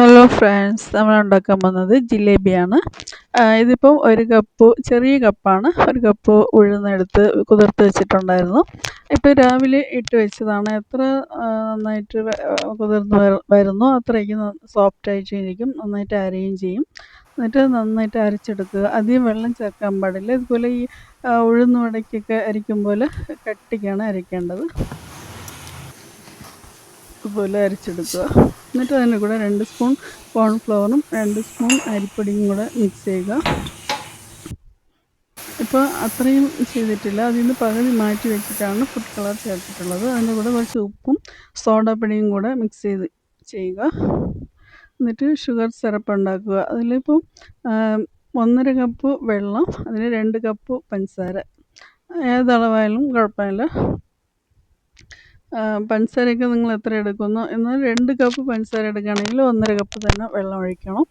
Hello friends നമ്മൾ ഉണ്ടാക്കാൻ പോകുന്നത് ജിലേബിയാണ്. ഇതിപ്പം ഒരു കപ്പ് ചെറിയ കപ്പാണ്. ഒരു കപ്പ് ഉഴുന്നെടുത്ത് കുതിർത്ത് വെച്ചിട്ടുണ്ടായിരുന്നു. ഇപ്പോൾ രാവിലെ ഇട്ട് വെച്ചതാണ്. എത്ര നന്നായിട്ട് കുതിർന്ന് വരുന്നു അത്രയ്ക്ക് സോഫ്റ്റ് ആയിട്ട് ഇരിക്കും നന്നായിട്ട് അരയും ചെയ്യും. എന്നിട്ട് നന്നായിട്ട് അരച്ചെടുക്കുക. അധികം വെള്ളം ചേർക്കാൻ പാടില്ല. ഇതുപോലെ ഈ ഉഴുന്നുവടയ്ക്കൊക്കെ ഉഴുന്ന് വടയ്ക്കൊക്കെ അരിക്കും പോലെ കട്ടിക്കാണ് അരയ്ക്കേണ്ടത്. ഇതുപോലെ അരച്ചെടുക്കുക. എന്നിട്ട് അതിന്റെ കൂടെ രണ്ട് സ്പൂൺ കോൺഫ്ലവറും രണ്ട് സ്പൂൺ അരിപ്പൊടിയും കൂടെ മിക്സ് ചെയ്യുക. ഇപ്പോൾ അത്രയും ചെയ്തിട്ടില്ല. അതിൽ നിന്ന് പകുതി മാറ്റി വെച്ചിട്ടാണ് ഫുഡ് കളർ ചേർത്തിട്ടുള്ളത്. അതിന്റെ കൂടെ കുറച്ച് ഉപ്പും സോഡാപ്പൊടിയും കൂടെ മിക്സ് ചെയ്ത് ചെയ്യുക. എന്നിട്ട് ഷുഗർ സിറപ്പ് ഉണ്ടാക്കുക. അതിലിപ്പോൾ ഒന്നര കപ്പ് വെള്ളം അതിന് രണ്ട് കപ്പ് പഞ്ചസാര. ഏതളവായാലും കുഴപ്പമില്ല. പഞ്ചസാരയൊക്കെ നിങ്ങൾ എത്ര എടുക്കുന്നു? എന്നാൽ രണ്ട് കപ്പ് പഞ്ചസാര എടുക്കുകയാണെങ്കിൽ ഒന്നര കപ്പ് തന്നെ വെള്ളം ഒഴിക്കണം.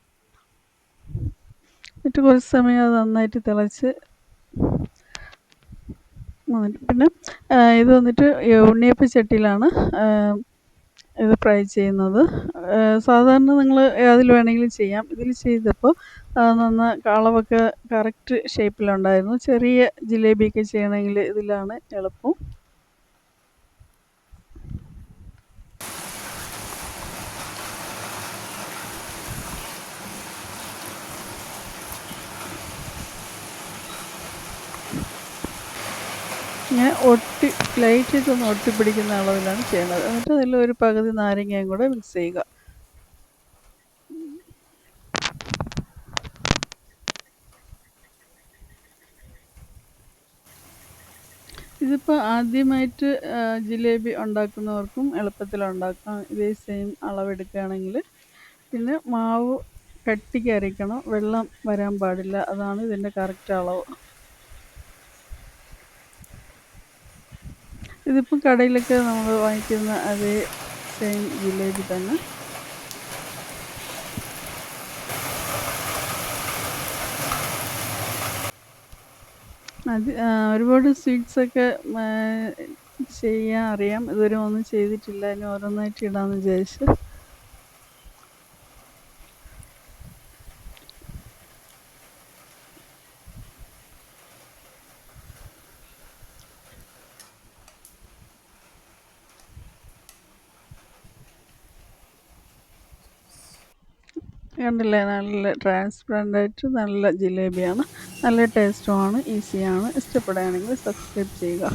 എന്നിട്ട് കുറച്ച് സമയം അത് നന്നായിട്ട് തിളച്ച് പിന്നെ ഇത് വന്നിട്ട് ഉണ്ണിയപ്പ ചട്ടിയിലാണ് ഇത് ഫ്രൈ ചെയ്യുന്നത്. സാധാരണ നിങ്ങൾ അതിൽ വേണമെങ്കിലും ചെയ്യാം. ഇതിൽ ചെയ്തപ്പോൾ നന്ന അളവൊക്കെ കറക്റ്റ് ഷേപ്പിലുണ്ടായിരുന്നു ചെറിയ ജിലേബിയൊക്കെ ചെയ്യണമെങ്കിൽ ഇതിലാണ് എളുപ്പം. ഇങ്ങനെ ഒട്ടി ലൈറ്റായിട്ടൊന്ന് ഒട്ടിപ്പിടിക്കുന്ന അളവിലാണ് ചെയ്യുന്നത്. എന്നിട്ട് അതിൽ ഒരു പകുതി നാരങ്ങയും കൂടെ മിക്സ് ചെയ്യുക. ഇതിപ്പോൾ ആദ്യമായിട്ട് ജിലേബി ഉണ്ടാക്കുന്നവർക്കും എളുപ്പത്തിൽ ഉണ്ടാക്കാം. ഇതേ സെയിം അളവെടുക്കുകയാണെങ്കിൽ പിന്നെ മാവ് കട്ടിക്ക് അരയ്ക്കണം വെള്ളം വരാൻ പാടില്ല. അതാണ് ഇതിന്റെ കറക്റ്റ് അളവ്. ഇതിപ്പോൾ കടയിലൊക്കെ നമ്മൾ വാങ്ങിക്കുന്ന അതേ സെയിം ജിലേബി തന്നെ. അത് ഒരുപാട് സ്വീറ്റ്സൊക്കെ ചെയ്യാൻ അറിയാം. ഇതുവരെ ഒന്നും ചെയ്തിട്ടില്ല. ഇനി ഓരോന്നായിട്ട് ഇടാമെന്ന് വിചാരിച്ചു. കണ്ടില്ലേ? നല്ല ട്രാൻസ്പെറന്റ് ആയിട്ട് നല്ല ജിലേബിയാണ്. നല്ല ടേസ്റ്റുമാണ് ഈസിയാണ് ഇഷ്ടപ്പെടുകയാണെങ്കിൽ സബ്സ്ക്രൈബ് ചെയ്യുക.